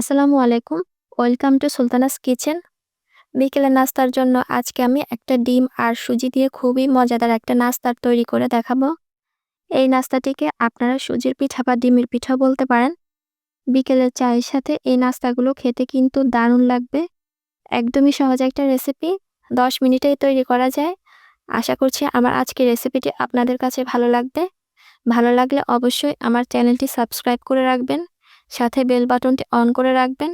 আসসালামু আলাইকুম। Welcome to Sultana's kitchen. বিকেলের নাস্তার জন্য আজকে আমি একটা ডিম আর সুজি দিয়ে খুবই মজাদার একটা নাস্তার তৈরি করে দেখাবো। এই নাস্তাটিকে আপনারা সুজির পিঠা বা ডিমের পিঠা বলতে পারেন। বিকেলের চায়ের সাথে এই নাস্তাগুলো খেতে কিন্তু দারুণ লাগবে। একদমই সহজ একটা রেসিপি। দশ মিনিটেই তৈরি করা যায়। আশা করছি আমার আজকের রেসিপিটি আপনাদের কাছে ভালো লাগবে। ভালো লাগলে অবশ্যই আমার চ্যানেলটি সাবস্ক্রাইব করে রাখবেন। সাথে বেল বাটনটি অন করে রাখবেন।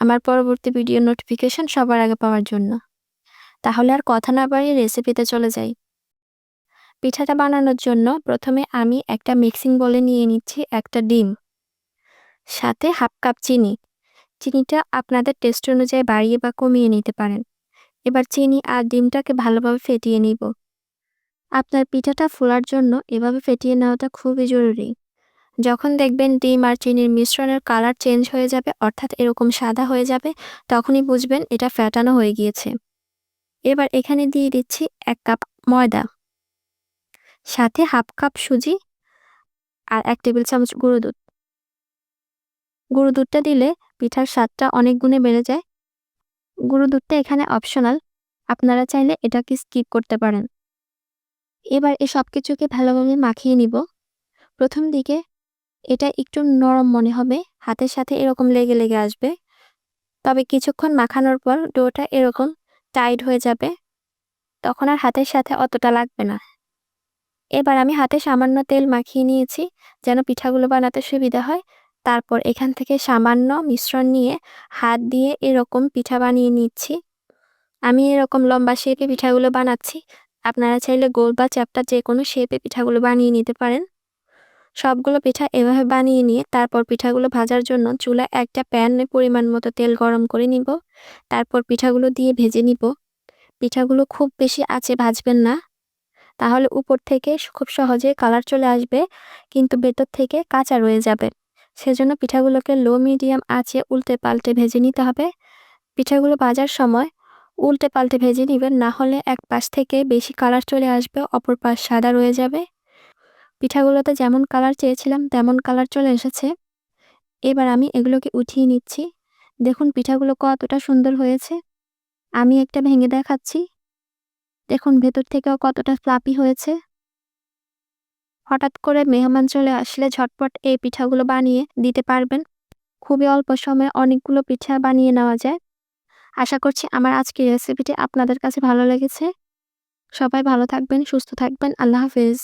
আমার পরবর্তী ভিডিও নোটিফিকেশন সবার আগে পাওয়ার জন্য। তাহলে আর কথা না বাড়িয়ে রেসিপিতে চলে যাই। পিঠাটা বানানোর জন্য প্রথমে আমি একটা মিক্সিং বলে নিয়ে নিচ্ছি একটা ডিম। সাথে হাফ কাপ চিনি। চিনিটা আপনাদের টেস্ট অনুযায়ী বাড়িয়ে বা কমিয়ে নিতে পারেন। এবার চিনি আর ডিমটাকে ভালোভাবে ফেটিয়ে নিব। আপনার পিঠাটা ফোলার জন্য এভাবে ফেটিয়ে নেওয়াটা খুবই জরুরি। যখন দেখবেন ডিম আর চিনির মিশ্রণের কালার চেঞ্জ হয়ে যাবে, অর্থাৎ এরকম সাদা হয়ে যাবে, তখনই বুঝবেন এটা ফ্যাটানো হয়ে গিয়েছে। এবার এখানে দিয়ে দিচ্ছি এক কাপ ময়দা, সাথে হাফ কাপ সুজি আর এক টেবিল চামচ গুঁড়ো দুধ। গুঁড়ো দুধটা দিলে পিঠার স্বাদটা অনেক গুণে বেড়ে যায়। গুঁড়ো দুধটা এখানে অপশনাল আপনারা চাইলে এটাকে স্কিপ করতে পারেন। এবার এই সব কিছুকে ভালোভাবে মাখিয়ে নিব। প্রথম দিকে এটা একটু নরম মনে হবে। হাতের সাথে এরকম লেগে লেগে আসবে। তবে কিছুক্ষণ মাখানোর পর ডোটা এরকম টাইট হয়ে যাবে। তখন আর হাতের সাথে অতটা লাগবে না। এবার আমি হাতে সামান্য তেল মাখিয়ে নিয়েছি যেন পিঠাগুলো বানাতে সুবিধা হয়। তারপর এখান থেকে সামান্য মিশ্রণ নিয়ে হাত দিয়ে এরকম পিঠা বানিয়ে নিচ্ছি। আমি এরকম লম্বা শেপে পিঠাগুলো বানাচ্ছি। আপনারা চাইলে গোল বা চ্যাপটা যে কোনো শেপে পিঠাগুলো বানিয়ে নিতে পারেন। সবগুলো পিঠা এভাবে বানিয়ে নিয়ে তারপর পিঠাগুলো ভাজার জন্য চুলায় একটা প্যানে পরিমাণ মতো তেল গরম করে নিব। তারপর পিঠাগুলো দিয়ে ভেজে নিব। পিঠাগুলো খুব বেশি আছে ভাজবেন না। তাহলে উপর থেকে খুব সহজে কালার চলে আসবে, কিন্তু ভেতর থেকে কাঁচা রয়ে যাবে। সেজন্য পিঠাগুলোকে লো মিডিয়াম আঁচে উল্টে পাল্টে ভেজে নিতে হবে। পিঠাগুলো ভাজার সময় উল্টে পাল্টে ভেজে নেবেন, না হলে এক পাশ থেকে বেশি কালার চলে আসবে, অপর পাশ সাদা রয়ে যাবে। পিঠাগুলোতে যেমন কালার চেয়েছিলাম, তেমন কালার চলে এসেছে। এবার আমি এগুলোকে উঠিয়ে নিচ্ছি। দেখুন পিঠাগুলো কতটা সুন্দর হয়েছে। আমি একটা ভেঙে দেখাচ্ছি। দেখুন ভেতর থেকেও কতটা ফ্লাপি হয়েছে। হঠাৎ করে মেহমান চলে আসলে ঝটপট এই পিঠাগুলো বানিয়ে দিতে পারবেন। খুবই অল্প সময়ে অনেকগুলো পিঠা বানিয়ে নেওয়া যায়। আশা করছি আমার আজকের রেসিপিটি আপনাদের কাছে ভালো লেগেছে। সবাই ভালো থাকবেন, সুস্থ থাকবেন। আল্লাহ হাফেজ।